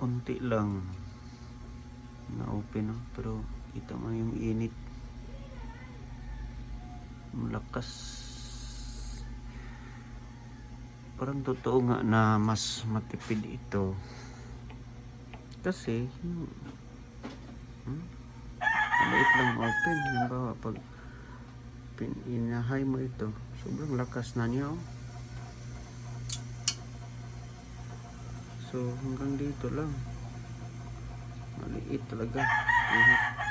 konti lang. Na open no? pero kita mo yung init. Malakas parang totoo nga na mas matipid ito. Kasi hmm, maliit lang open. Halimbawa pag pin inahay mo ito sobrang lakas na niya oh. So hanggang dito lang maliit talaga Init.